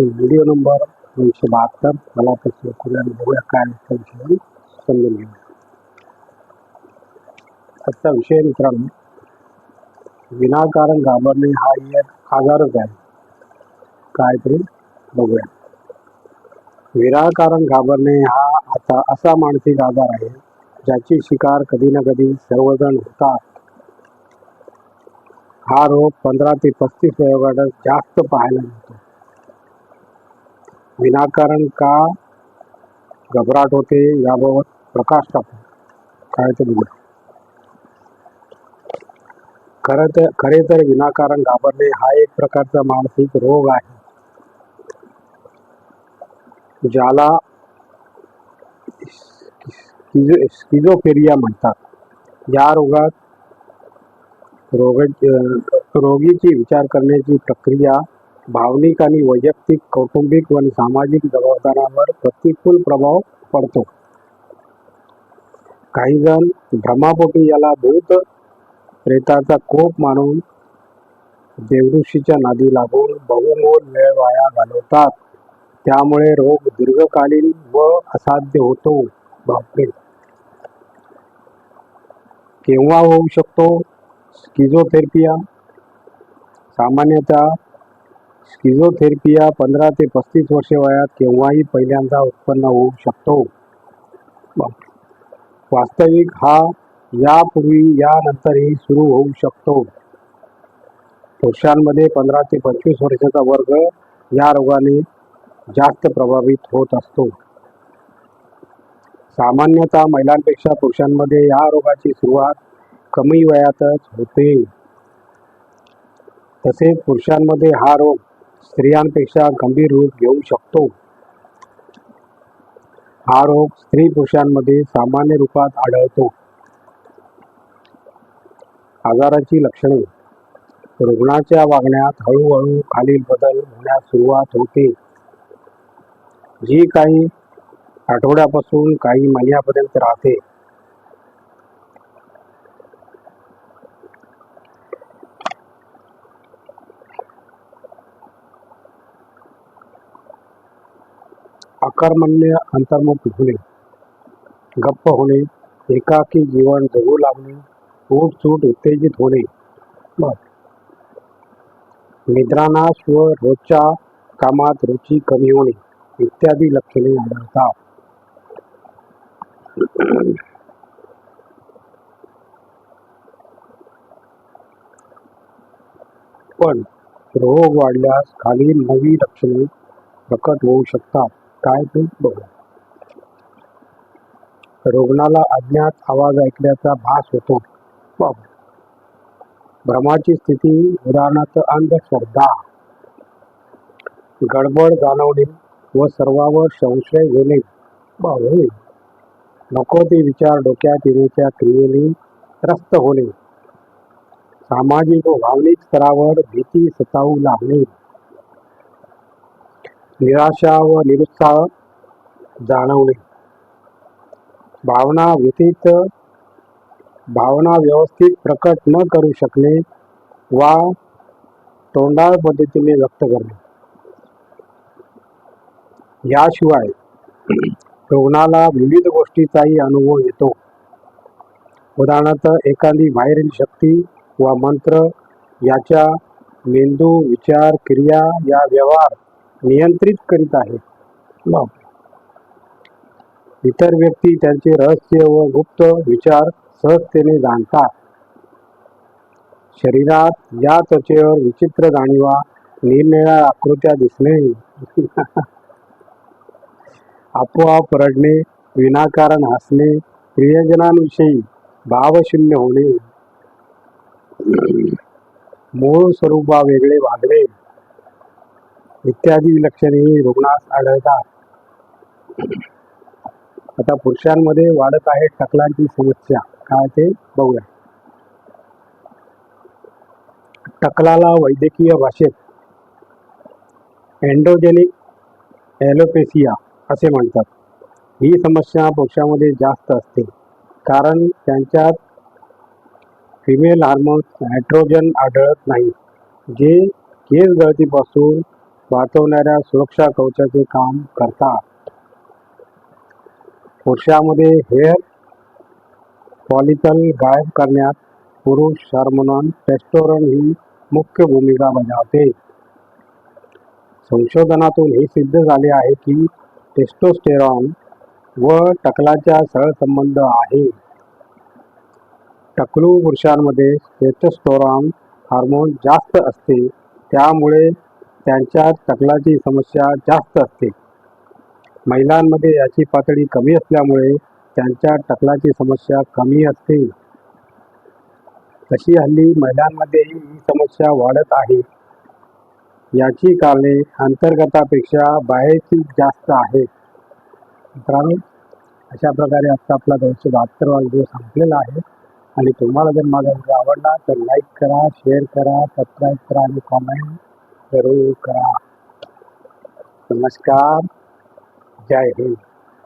Video number दोनशे बहात्तर मला त्याची ऐकूया बघूया काय त्याविषयी समजून घेऊ आजचा विषय मित्रांनो विनाकारण घाबरणे हा एक आजारच आहे. काय ते बघूया. विनाकारण घाबरणे हा आता असा मानसिक आजार आहे ज्याची शिकार कधी ना कधी सर्वजण होतात. हा रोग पंधरा ते पस्तीस वयोगटात जास्त पाहायला मिळतो. विनाकारण का घबराट होते याबाबत प्रकाश टाकू काय ते बघूया खरं तर, खरे तर विनाकारण घाबरणे हा एक प्रकारचा मानसिक रोग आहे, ज्याला स्किझो, स्किझोफेरिया म्हणतात. या रोगात रोग, रोगीची विचार करण्याची प्रक्रिया भावनिक आणि वैयक्तिक कौटुंबिक आणि सामाजिक जबाबदाऱ्यांवर प्रतिकूल प्रभाव पडतो. काही जण भ्रमापोटी याला भूत प्रेताचा कोप मानून देवऋषीच्या नादी लागून बहुमोल वेळ वाया घालवतात. त्यामुळे रोग दीर्घकालीन व असाध्य होतो. बापरे! केव्हा होऊ शकतो? स्किझोथेरपिया सामान्यतः स्किझोथेरपिया पंधरा ते पस्तीस वर्षे वयात केव्हाही पहिल्यांदा उत्पन्न होऊ शकतो. वास्तविक हा यापूर्वी यानंतरही सुरू होऊ शकतो. पुरुषांमध्ये पंधरा ते पंचवीस वर्षाचा वर्ग या रोगाने जास्त प्रभावित होत असतो. सामान्यतः महिलांपेक्षा पुरुषांमध्ये या रोगाची सुरुवात कमी वयातच होते. तसेच पुरुषांमध्ये हा रोग स्त्रियांपेक्षा गंभीर रूप घेऊ शकतो. हा रोग स्त्री पुरुषांमध्ये सामान्य रूपात आढळतो. आजाराची लक्षणे. रुग्णाच्या वागण्यात हळूहळू खालील बदल होण्यास सुरुवात होते. जी काही आठवड्यापासून काही महिन्यापर्यंत राहते. आकारमान्य अंतर्मुख होणे. गप्प होणे एकाकी जीवन जगू लागणे सूट उत्तेजित होणे. निद्रानाश व रोजच्या कामात रुची कमी होणे इत्यादी लक्षणे आढळतात. पण रोग वाढल्यास खालील नवी लक्षणे प्रकट होऊ शकतात. काय ते बघू. रुग्णाला अज्ञात आवाज ऐकल्याचा भास होतो. भ्रमाची स्थिती उदाहरणार्थ अंधश्रद्धा. गडबड जाणवणे व सर्वावर संशय घेणे. नको ते विचार डोक्यात येण्याच्या क्रियेने त्रस्त होणे. सामाजिक व भावनिक स्तरावर भीती सतावू लागणे. निराशा व निरुत्साह जाणवणे. भावना व्यतीत भावना व्यवस्थित प्रकट न करू शकणे वा तोंडाळ पद्धतीने व्यक्त करणे. याशिवाय रुग्णाला विविध गोष्टीचाही अनुभव येतो. उदाहरणार्थ एखादी बाहेरील शक्ती वा मंत्र याच्या मेंदू विचार क्रिया या व्यवहार नियंत्रित करीत आहे. इतर व्यक्ती त्यांचे रहस्य व गुप्त विचार सहजतेने जाणतात. शरीरात या त्वचेवर विचित्र जाणीवा निरनिळ्या आकृत्या दिसणे. आपोआप रडणे विनाकारण हसणे प्रियजनांविषयी भावशून्य होणे. मूळ स्वरूपा वेगळे वागणे. इत्यादी लक्षणे रुग्णास आढळतात. आता पुरुषांमध्ये वाढत आहे टकलांची समस्या. काय ते बघूया. टकलाला वैद्यकीय भाषेत एन्डोजेनिक ॲलोपेसिया असे म्हणतात. ही समस्या पुरुषांमध्ये जास्त असते. कारण त्यांच्यात फिमेल हार्मोन्स हायड्रोजन आढळत नाही. जे केस गळतीपासून वाचवणाऱ्या सुरक्षा कवचाचे काम करतात. पुरुषामध्ये हेअर पॉलिकल गायब करण्यात पुरुष हार्मोन टेस्टोरन ही मुख्य भूमिका बजावते. संशोधनातून हे सिद्ध झाले आहे की टेस्टोस्टेरॉन व टकलाचा सहसंबंध आहे. टकलू पुरुषांमध्ये टेस्टोस्टेरॉन हार्मोन जास्त असते त्यामुळे त्यांच्या तकलाची समस्या जास्त असते. महिलांमध्ये याची पातळी कमी असल्यामुळे त्यांच्या टकलाची समस्या कमी असते. तशी हल्ली महिलांमध्येही ही समस्या वाढत आहे? याची कारणे अंतर्गतापेक्षा बाहेरची जास्त आहे मित्रांनो अशा प्रकारे आजचा आपला दोनशे बहात्तरवा व्हिडिओ संपलेला आहे. आणि तुम्हाला जर माझा व्हिडिओ आवडला तर लाईक करा शेअर करा सबस्क्राईब करा आणि कॉमेंट जरूर करा नमस्कार. जय हिंद.